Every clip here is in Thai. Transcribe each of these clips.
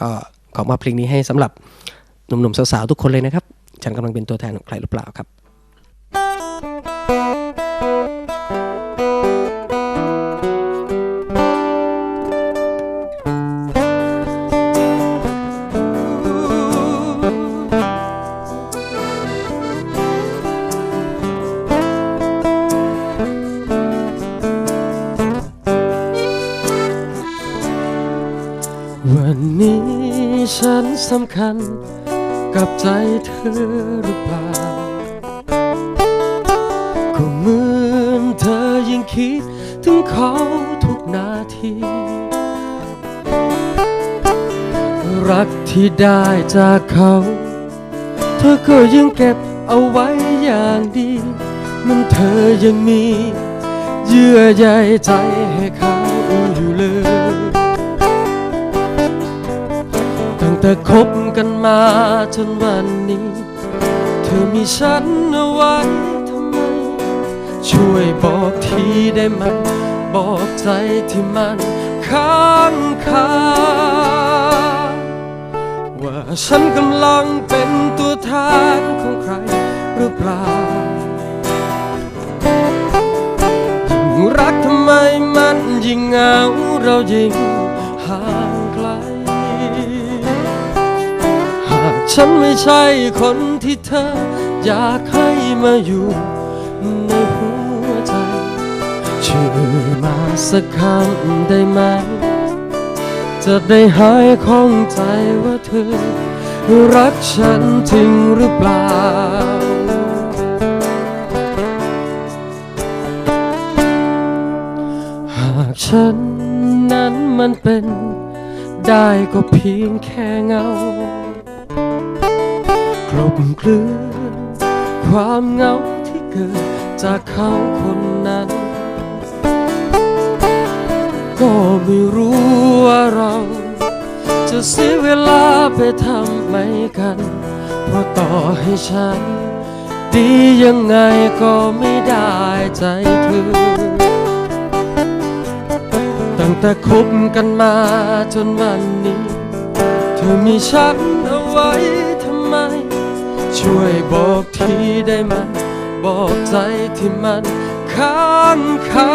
ก็ขอมอบเพลงนี้ให้สำหรับหนุ่มๆสาวๆทุกคนเลยนะครับ ฉันกำลังเป็นตัวแทนของใครหรือเปล่าครับ วันนี้ฉันสำคัญกับใจเธอหรือเปล่า ก็เหมือนเธอยิ่งคิดถึงเขาทุกนาที รักที่ได้จากเขา เธอก็ยังเก็บเอาไว้อย่างดี มันเธอยังมี เยื่อใยใจให้เขา แต่คบกันมาจนวันนี้ เธอมีฉันเอาไว้ทำไม ช่วยบอกทีได้ไหมบอกใจที่มันค้างคาว่าฉันกำลังเป็นตัวแทนของใครหรือเปล่ายิ่งรักทำไมมันยิ่งเหงาเรายิ่ง ฉันไม่ใช่คนที่เธอ อยากให้มาอยู่ในหัวใจช่วยมาสักคำได้ไหม จะได้หายข้องใจว่าเธอ รักฉันจริงหรือเปล่า หากฉันนั้นมันเป็นได้ก็เพียงแค่เงา ลบเกลื่อความเหงาที่เกิดจากเขาคนนั้น ก็ไม่รู้ว่าเรา จะเสียเวลาไปทำไมกัน เพราะต่อให้ฉัน ดียังไงก็ไม่ได้ใจเธอ ตั้งแต่คบกันมาจนวันนี้ เธอมีฉันเอาไว้ทำไม ช่วยบอกทีได้ไหมบอกใจที่มันค้างคา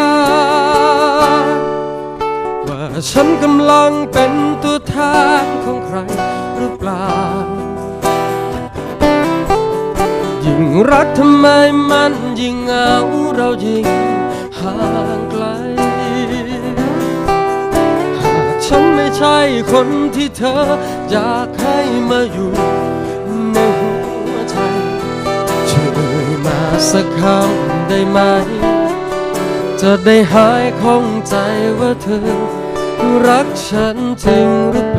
ว่าฉันกำลังเป็นตัวแทนของใครหรือเปล่า ยิ่งรักทำไมมันยิ่งเหงาเรายิ่งห่างไกล หากฉันไม่ใช่คนที่เธออยากให้มาอยู่ สักคำได้ไหม จะได้หายข้องใจว่าเธอ รักฉันจริงหรือเป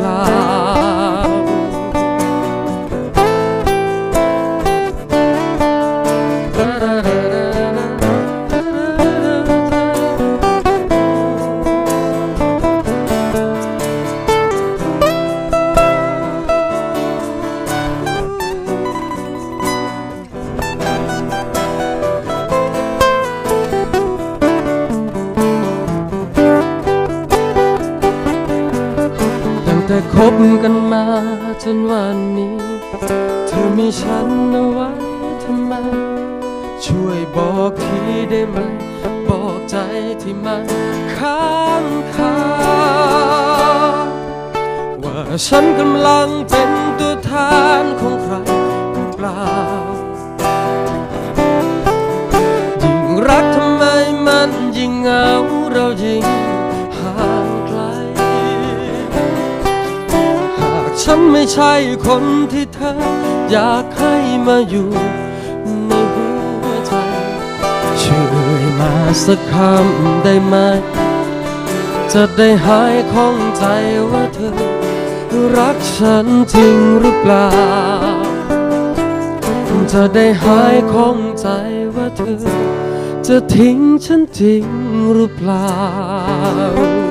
ล่า แต่คบกันมาจนวันนี้ เธอมีฉันเอาไว้ทำไม ช่วยบอกทีได้ไหม บอกใจที่มันค้างคาว่าฉันกำลังเป็นตัวแทนของใครหรือเปล่ายิ่งรักทำไมมันยิ่งเหงาเรายิ่ง ฉันไม่ใช่คนที่เธอ อยากให้มาอยู่ ในหัวใจช่วยมาสักคำได้ไหม จะได้หายข้องใจว่าเธอ รักฉันจริงหรือเปล่า จะได้หายข้องใจว่าเธอ จะทิ้งฉันจริงหรือเปล่า